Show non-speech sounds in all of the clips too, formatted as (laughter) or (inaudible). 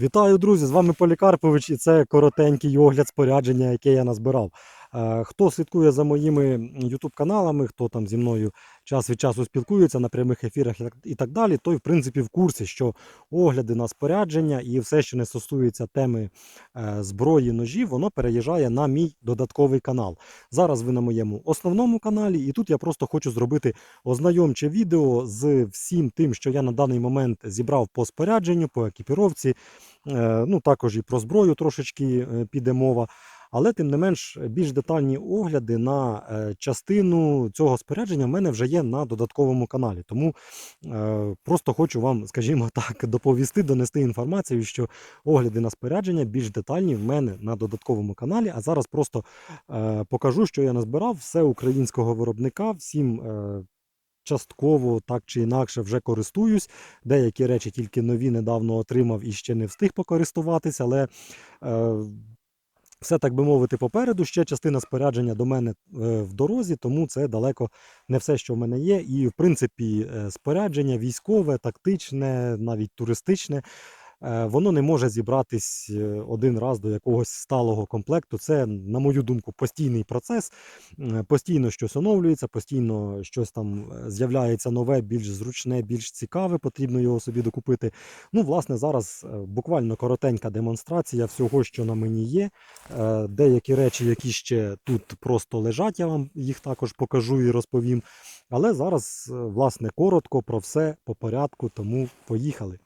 Вітаю, друзі! З вами Полікарпович, і це коротенький огляд спорядження, яке я назбирав. Е, Хто слідкує за моїми youtube каналами, хто там зі мною час від часу спілкується на прямих ефірах і так- далі, той в принципі в курсі, що огляди на спорядження і все, що не стосується теми е, зброї ножів, воно переїжджає на мій додатковий канал. Зараз ви на моєму основному каналі, і тут я просто хочу зробити ознайомче відео з всім тим, що я на даний момент зібрав по спорядженню, по екіпіровці. Е, Ну, також і про зброю трошечки е, піде мова. Але тим не менш більш детальні огляди на е, частину цього спорядження в мене вже є на додатковому каналі. Тому просто хочу вам, (laughs) скажімо так, доповісти, донести інформацію, що огляди на спорядження більш детальні в мене на додатковому каналі. А зараз просто покажу, що я назбирав все українського виробника, всім. Частково так чи інакше вже користуюсь. Деякі речі тільки нові недавно отримав і ще не встиг покористуватися, але е, все так би мовити попереду. Ще частина спорядження до мене е, в дорозі, тому це далеко не все, що в мене є. І в принципі, е, спорядження військове, тактичне, навіть туристичне. Е, Воно не може зібратись е, один раз до якогось сталого комплекту. Це, на мою думку, постійний процес. Е, Постійно щось оновлюється, постійно щось там з'являється нове, більш зручне, більш цікаве, потрібно його собі докупити. Ну, власне, зараз буквально коротенька демонстрація всього, що на мені є. Деякі речі, які ще тут просто лежать, я вам їх також покажу і розповім. Але зараз, власне, коротко про все по порядку, тому поїхали.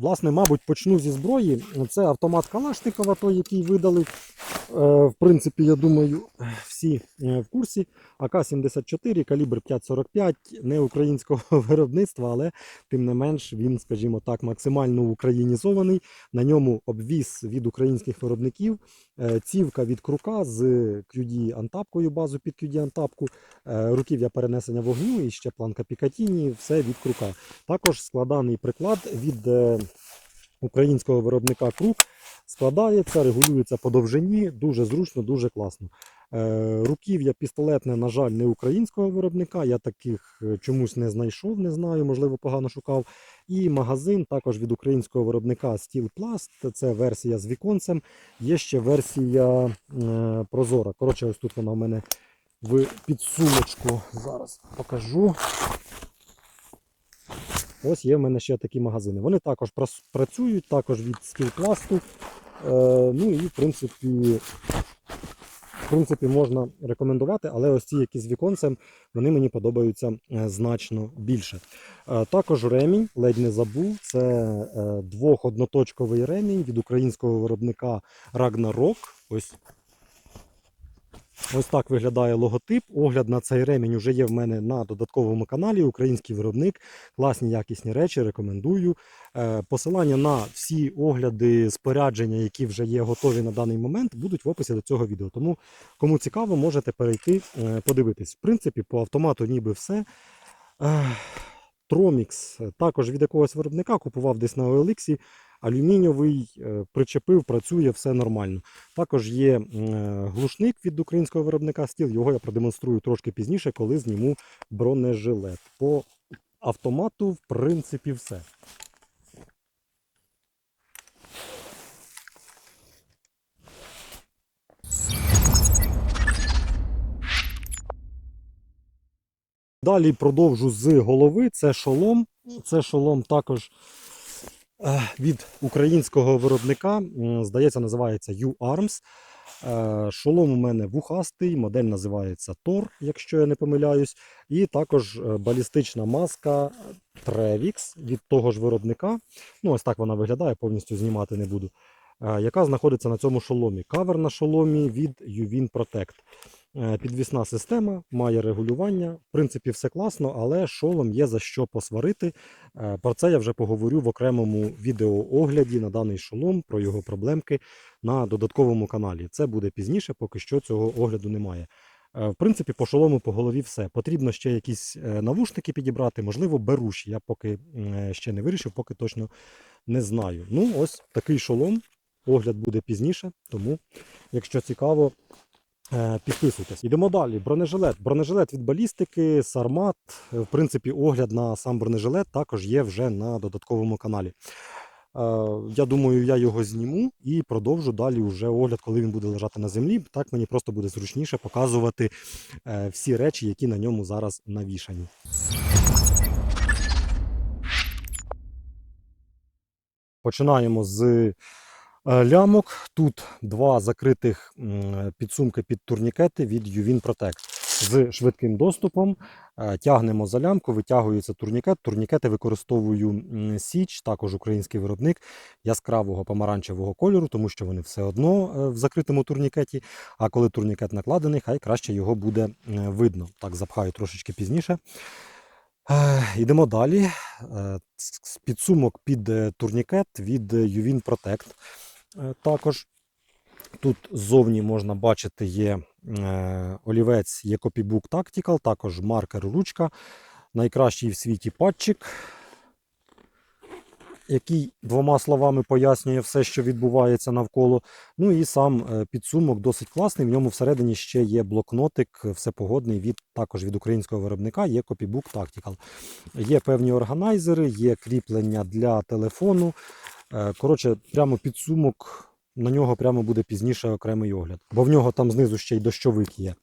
Власне, мабуть, почну зі зброї. Це автомат Калашникова, той, який видали. Е, В принципі, я думаю, всі е, в курсі. АК-74, калібр 5,45, не українського (laughs) виробництва, але тим не менш він, скажімо так, максимально українізований. На ньому обвіз від українських виробників, е, цівка від крука з QD антапкою, базу під QD антапку, руків'я перенесення вогню і ще планка Пікатіні, все від крука. Також складаний приклад від українського виробника Крук. Складається, регулюється по довжині, дуже зручно, дуже класно. Е, Руків'я пістолетне, на жаль, не українського виробника. Я таких е, чомусь не знайшов, не знаю, можливо, погано шукав. І магазин також від українського виробника Steel Plast. Це версія з віконцем. Є ще версія е, прозора. Коротше, ось тут вона в мене в підсумочку. Зараз покажу. Ось є в мене ще такі магазини. Вони також працюють, також від стілпласту. Е, ну і в принципі, в принципі, можна рекомендувати, але ось ці, які з віконцем, вони мені подобаються е, значно більше. Е, також ремінь, ледь не забув. Це двох одноточковий ремінь від українського виробника Ragnarok. Ось Ось так виглядає логотип. Огляд на цей ремінь вже є в мене на додатковому каналі. Український виробник, класні якісні речі, рекомендую. Е, Посилання на всі огляди спорядження, які вже є готові на даний момент, будуть в описі до цього відео. Тому, кому цікаво, можете перейти е, подивитись. В принципі, по автомату ніби все. Е, Тромікс також від якогось виробника купував десь на OLX. Алюмінієвий е, причепив, працює, все нормально. Також є е, глушник від українського виробника стіл, Його я продемонструю трошки пізніше, коли зніму бронежилет. По автомату, в принципі, все. Далі продовжу з голови. Це шолом. Це шолом також е, від українського виробника. Здається, називається U-Arms. Е, Шолом у мене вухастий, модель називається Tor, якщо я не помиляюсь. І також е, балістична маска Trevix від того ж виробника. Ну, ось так вона виглядає, повністю знімати не буду. Яка знаходиться на цьому шоломі. Кавер на шоломі від Uvin Protect. Е, Підвісна система, має регулювання. В принципі, все класно, але шолом є за що посварити. Е, Про це я вже поговорю в окремому відеоогляді на даний шолом, про його проблемки на додатковому каналі. Це буде пізніше, поки що цього огляду немає. Е, В принципі, по шолому по голові все. Потрібно ще якісь навушники підібрати, можливо, беруші. Я поки ще не вирішив, поки точно не знаю. Ну, ось такий шолом. Огляд буде пізніше, тому, якщо цікаво, Підписуйтесь. Йдемо далі. Бронежилет. Бронежилет від балістики, Сармат. Е, В принципі, огляд на сам бронежилет також є вже на додатковому каналі. Е, Я думаю, я його зніму і продовжу далі вже огляд, коли він буде лежати на землі. Так мені просто буде зручніше показувати е, всі речі, які на ньому зараз навішані. Починаємо з е, лямок. Тут два закритих підсумки під турнікети від Uvin Protect з швидким доступом. Е, Тягнемо за лямку, витягується турнікет. Турнікети використовую Січ, також український виробник яскравого помаранчевого кольору, тому що вони все одно е, в закритому турнікеті. А коли турнікет накладений, хай краще його буде е, видно. Так, запхаю трошечки пізніше. Е, Йдемо далі. Е, Підсумок під е, турнікет від е, Protect. Е, Також тут ззовні можна бачити є е, олівець, є Copybook Tactical, також маркер ручка. Найкращий в світі патчик, який двома словами пояснює все, що відбувається навколо. Ну і сам е, підсумок досить класний. В ньому всередині ще є блокнотик, е, всепогодний від також від українського виробника, є Copybook Tactical. Є певні органайзери, є кріплення для телефону. Е, Коротше, прямо підсумок. На нього прямо буде пізніше окремий огляд, бо в нього там знизу ще й дощовик є.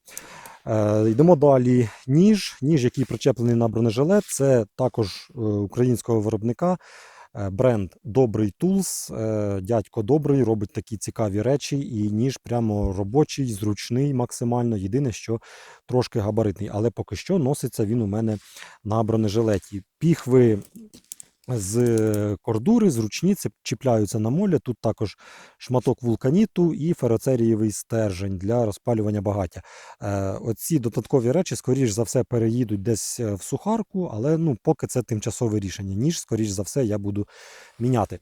Е, йдемо далі. Ніж, ніж, який причеплений на бронежилет, це також е, українського виробника. Бренд Добрий. Е, Дядько Добрий робить такі цікаві речі, і ніж прямо робочий, зручний максимально. Єдине, що трошки габаритний, але поки що носиться він у мене на бронежилеті. Піхви з е, кордури, зручні, це чіпляються на молі. Тут також шматок вулканіту і фероцерієвий стержень для розпалювання багаття. Е, оці додаткові речі, скоріш за все, переїдуть десь е, в сухарку, але ну, поки це тимчасове рішення. Ніж, скоріш за все, я буду міняти.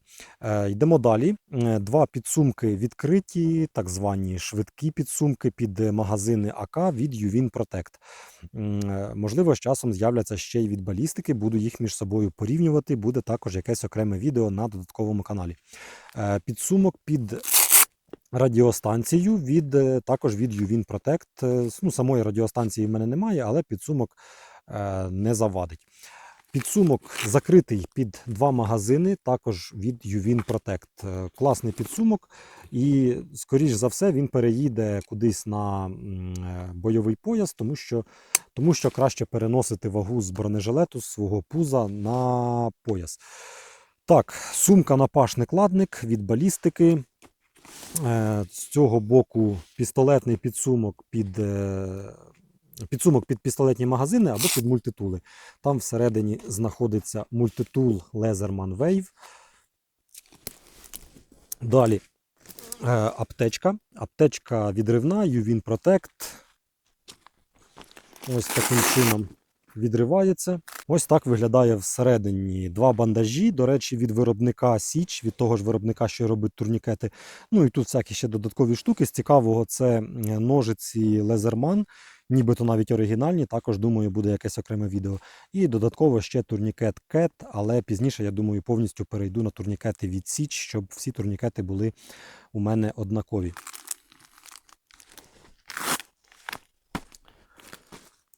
Йдемо далі. Два підсумки відкриті, так звані швидкі підсумки під магазини АК від Protect. Е, Можливо, з часом з'являться ще й від балістики, буду їх між собою порівнювати. Буде також якесь окреме відео на додатковому каналі. Е, Підсумок під радіостанцію від е, також від Uvin Protect. Е, Ну, самої радіостанції в мене немає, але підсумок не завадить. Підсумок закритий під два магазини, також від Uvin Protect. Е, Класний підсумок, і, скоріш за все, він переїде кудись на е, бойовий пояс, тому що, тому що краще переносити вагу з бронежилету з свого пуза на пояс. Так, сумка напашник-ладник від балістики. Е, З цього боку пістолетний підсумок під, підсумок під пістолетні магазини або під мультитули. Там всередині знаходиться мультитул Leatherman Wave. Далі е, аптечка. Аптечка відривна, Uvin Protect. Ось таким чином відривається. Ось так виглядає всередині два бандажі. До речі, від виробника Січ, від того ж виробника, що робить турнікети. Ну і тут всякі ще додаткові штуки. З цікавого це е, ножиці Лезерман, нібито навіть оригінальні. Також думаю, буде якесь окреме відео. І додатково ще турнікет Cat, але пізніше, я думаю, повністю перейду на турнікети від Січ, щоб всі турнікети були у мене однакові.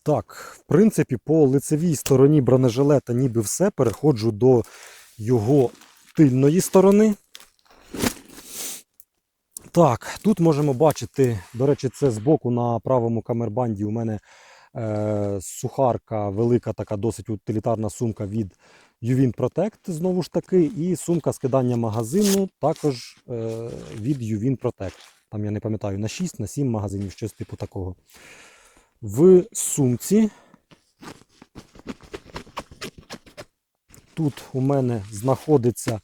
Так, в принципі, по лицевій стороні бронежилета ніби все. Переходжу до його тильної сторони. Так, тут можемо бачити, до речі, це збоку на правому камербанді у мене е, сухарка, велика така досить утилітарна сумка від Uvin Protect, знову ж таки, і сумка скидання магазину також е, від Uvin Protect. Там я не пам'ятаю, на 6, на 7 магазинів, щось типу такого. В сумці тут у мене знаходиться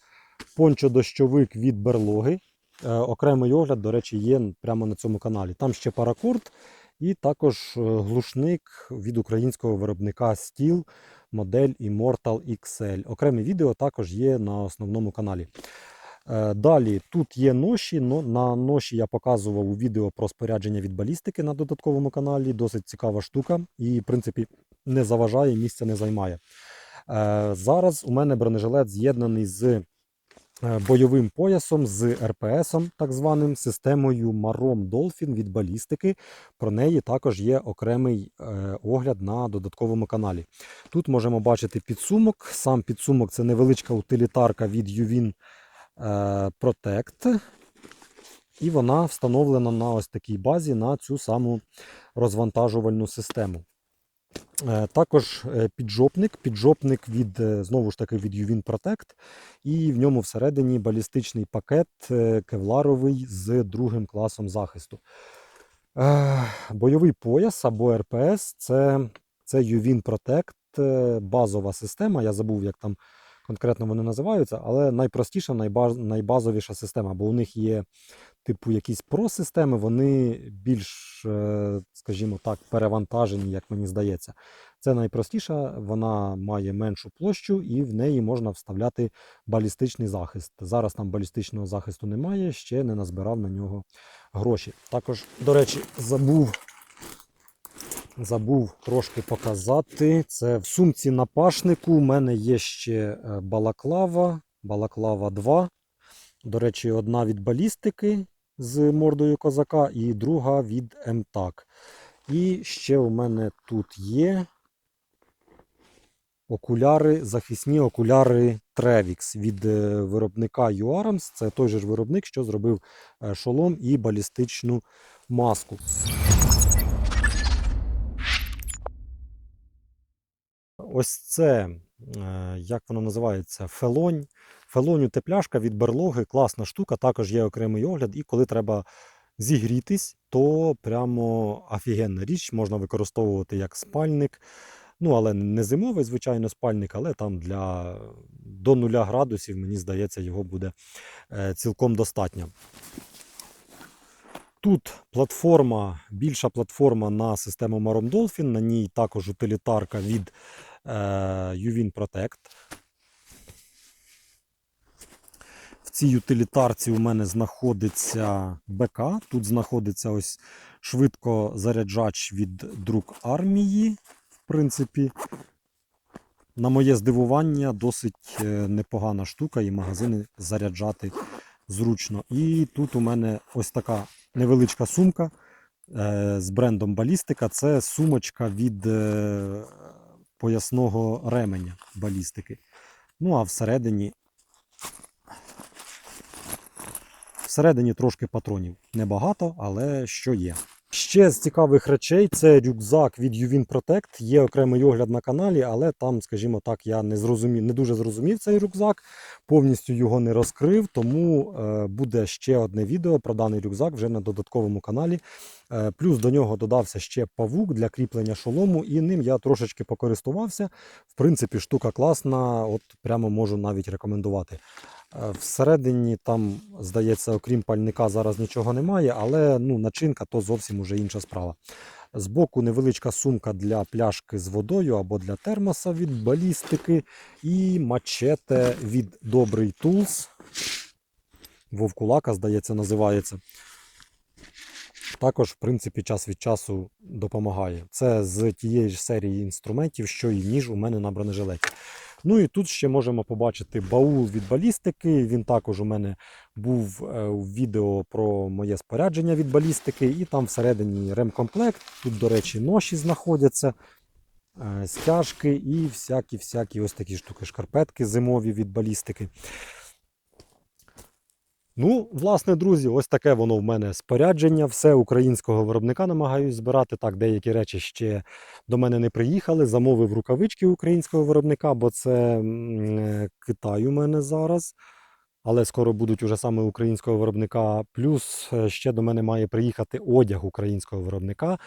пончо-дощовик від берлоги. Е, окремий огляд, до речі, є прямо на цьому каналі. Там ще паракорд і також е, глушник від українського виробника Steel модель Immortal XL. Окреме відео також є на основному каналі. Е, Далі тут є ноші. На ноші я показував у відео про спорядження від балістики на додатковому каналі. Досить цікава штука і, в принципі, не заважає, місця не займає. Зараз у мене бронежилет з'єднаний з бойовим поясом з РПСом, так званим системою Marom Dolphin від балістики. Про неї також є окремий е, огляд на додатковому каналі. Тут можемо бачити підсумок. Сам підсумок це невеличка утилітарка від Uvin е, Protect. І вона встановлена на ось такій базі на цю саму розвантажувальну систему. Е, Також е, піджопник, піджопник від е, знову ж таки від Ювін Protect, і в ньому всередині балістичний пакет кевларовий з другим класом захисту. Бойовий пояс або РПС це, це Uvin Protect, базова система. Я забув, як там конкретно вони називаються, але найпростіша, найбаз, найбазовіша система, бо у них є типу якісь про-системи, вони більш, е, скажімо так, перевантажені, як мені здається. Це найпростіша, вона має меншу площу і в неї можна вставляти балістичний захист. Зараз там балістичного захисту немає, ще не назбирав на нього гроші. Також, до речі, забув. Забув трошки показати. Це в сумці на пашнику. У мене є ще е, балаклава, балаклава 2. До речі, одна від балістики з мордою козака, і друга від МТАК. І ще у мене тут є окуляри, захисні окуляри Trevix від е, виробника UARMS. Це той же ж виробник, що зробив е, шолом і балістичну маску. Ось це, е, як воно називається, фелонь. Фелоню тепляшка від берлоги, класна штука, також є окремий огляд. І коли треба зігрітись, то прямо офігенна річ, можна використовувати як спальник. Ну, але не зимовий, звичайно, спальник, але там для до 0 градусів, мені здається, його буде е, цілком достатньо. Тут платформа, більша платформа на систему Marom Dolphin, на ній також утилітарка від е, Uvin Protect. В цій утилітарці у мене знаходиться БК. Тут знаходиться ось швидкозаряджач від друк армії. В принципі, на моє здивування, досить е, непогана штука, і магазини заряджати зручно. І тут у мене ось така невеличка сумка е, з брендом Балістика. Це сумочка від е, поясного ременя балістики. Ну, а всередині. Всередині трошки патронів. Небагато, але що є. Ще з цікавих речей це рюкзак від Uvin Protect. Є окремий огляд на каналі, але там, скажімо так, я не зрозумів, не дуже зрозумів цей рюкзак, повністю його не розкрив. Тому е, буде ще одне відео про даний рюкзак вже на додатковому каналі. Е, плюс до нього додався ще павук для кріплення шолому, і ним я трошечки покористувався. В принципі, штука класна, от прямо можу навіть рекомендувати. Е, Всередині там, здається, окрім пальника, зараз нічого немає, але ну, начинка то зовсім уже інша справа. Збоку невеличка сумка для пляшки з водою або для термоса від балістики. І мачете від Добрий Tools. Вовкулака, здається, називається. Також, в принципі, час від часу допомагає. Це з тієї ж серії інструментів, що і ніж у мене на бронежилеті. Ну і тут ще можемо побачити баул від балістики. Він також у мене був е, у відео про моє спорядження від балістики, і там всередині ремкомплект. Тут, до речі, ноші знаходяться, е, стяжки і всякі-всякі ось такі штуки, шкарпетки зимові від балістики. Ну, власне, друзі, ось таке воно в мене спорядження. Все українського виробника намагаюсь збирати. Так, деякі речі ще до мене не приїхали. Замовив рукавички українського виробника, бо це е, Китай у мене зараз. Але скоро будуть уже саме українського виробника. Плюс е, ще до мене має приїхати одяг українського виробника.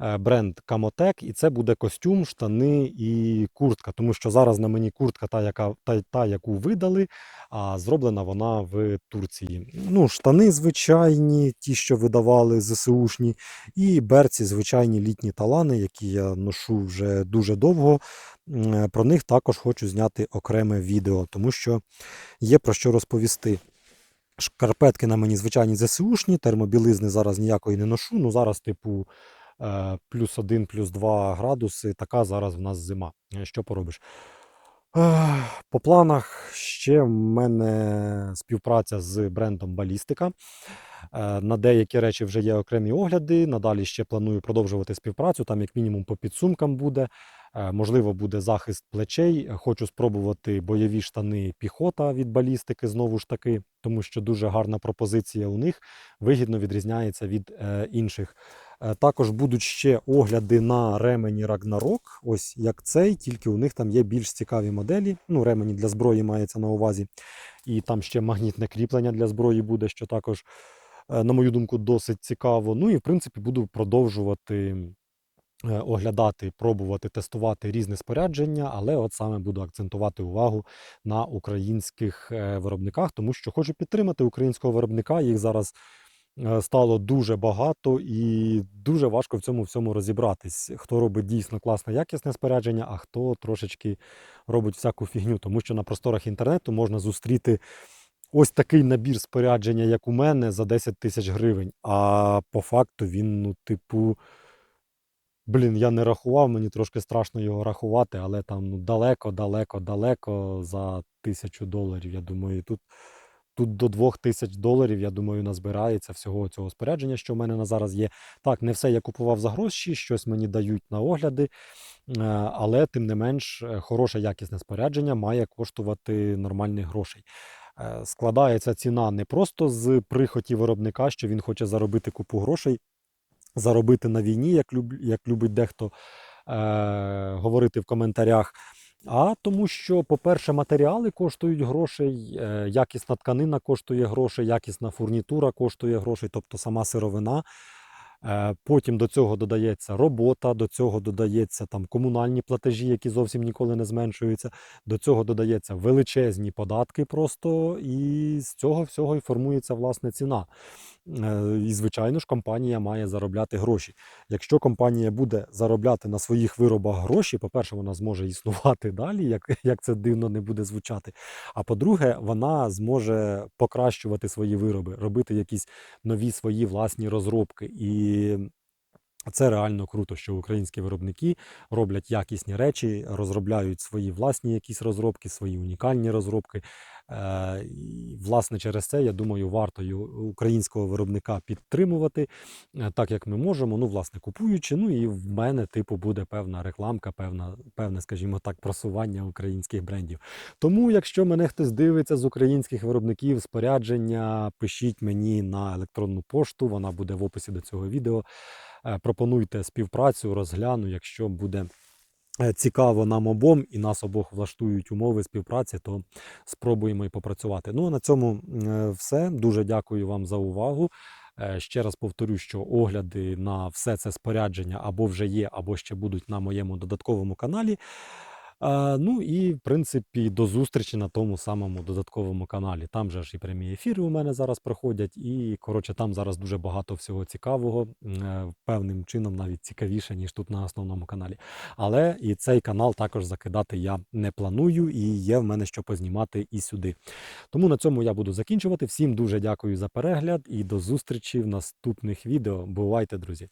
Е, Бренд Камотек, і це буде костюм, штани і куртка. Тому що зараз на мені куртка, та, яка, та, та яку видали, а зроблена вона в Турції. Ну, штани звичайні, ті, що видавали ЗСУшні, і берці, звичайні літні талани, які я ношу вже дуже довго. Е, Про них також хочу зняти окреме відео, тому що є про що розповісти. Шкарпетки на мені звичайні ЗСУшні, термобілизни зараз ніякої не ношу. Ну зараз, типу, плюс один, плюс два градуси. Така зараз в нас зима. Е, Що поробиш? По планах ще в мене співпраця з брендом Балістика. Е, На деякі речі вже є окремі огляди. Надалі ще планую продовжувати співпрацю. Там, як мінімум, по підсумкам буде. Е, Можливо, буде захист плечей. Хочу спробувати бойові штани піхота від балістики знову ж таки, тому що дуже гарна пропозиція у них вигідно відрізняється від е, інших. Е, Також будуть ще огляди на ремені Ragnarok, ось як цей, тільки у них там є більш цікаві моделі. Ну, ремені для зброї мається на увазі. І там ще магнітне кріплення для зброї буде, що також, на мою думку, досить цікаво. Ну і в принципі буду продовжувати оглядати, пробувати тестувати різне спорядження, але от саме буду акцентувати увагу на українських е, виробниках, тому що хочу підтримати українського виробника. Їх зараз е, стало дуже багато і дуже важко в цьому всьому розібратись. Хто робить дійсно класне, якісне спорядження, а хто трошечки робить всяку фігню, тому що на просторах інтернету можна зустріти. Ось такий набір спорядження, як у мене, за 10 тисяч гривень. А по факту він, ну, типу, Блін, я не рахував, мені трошки страшно його рахувати, але там ну, далеко, далеко, далеко за тисячу доларів. Я думаю, тут, тут до двох тисяч доларів, я думаю, назбирається всього цього спорядження, що в мене на зараз є. Так, не все я купував за гроші, щось мені дають на огляди, е, але тим не менш, е, хороше якісне спорядження має коштувати нормальних грошей. Е, Складається ціна не просто з прихоті виробника, що він хоче заробити купу грошей заробити на війні, як, люб, як любить дехто е, говорити в коментарях. А тому, що, по-перше, матеріали коштують грошей, е, якісна тканина коштує грошей, якісна фурнітура коштує грошей, тобто сама сировина. Е, Потім до цього додається робота, до цього додається там комунальні платежі, які зовсім ніколи не зменшуються. До цього додається величезні податки просто, і з цього всього і формується власне ціна. Е, І, звичайно ж, компанія має заробляти гроші. Якщо компанія буде заробляти на своїх виробах гроші, по-перше, вона зможе існувати (laughs) далі, як, як це дивно не буде звучати. А по-друге, вона зможе покращувати свої вироби, робити якісь нові свої власні розробки. І це реально круто, що українські виробники роблять якісні речі, розробляють свої власні якісь розробки, свої унікальні розробки. Е, І, власне, через це, я думаю, варто українського виробника підтримувати, е, так як ми можемо. Ну, власне, купуючи. Ну і в мене, типу, буде певна рекламка, певна, певне, скажімо так, просування українських брендів. Тому, якщо мене хтось дивиться з українських виробників спорядження, пишіть мені на електронну пошту, вона буде в описі до цього відео. Е, Пропонуйте співпрацю, розгляну, якщо буде. е, Цікаво нам обом і нас обох влаштують умови співпраці, то спробуємо і попрацювати. Ну а на цьому е, все. Дуже дякую вам за увагу. Ще раз повторю, що огляди на все це спорядження або вже є, або ще будуть на моєму додатковому каналі. Ну і в принципі до зустрічі на тому самому додатковому каналі. Там же ж і прямі ефіри у мене зараз проходять, і коротше, там зараз дуже багато всього цікавого, е, певним чином навіть цікавіше, ніж тут на основному каналі. Але і цей канал також закидати я не планую, і є в мене що познімати і сюди. Тому на цьому я буду закінчувати. Всім дуже дякую за перегляд і до зустрічі в наступних відео. Бувайте, друзі!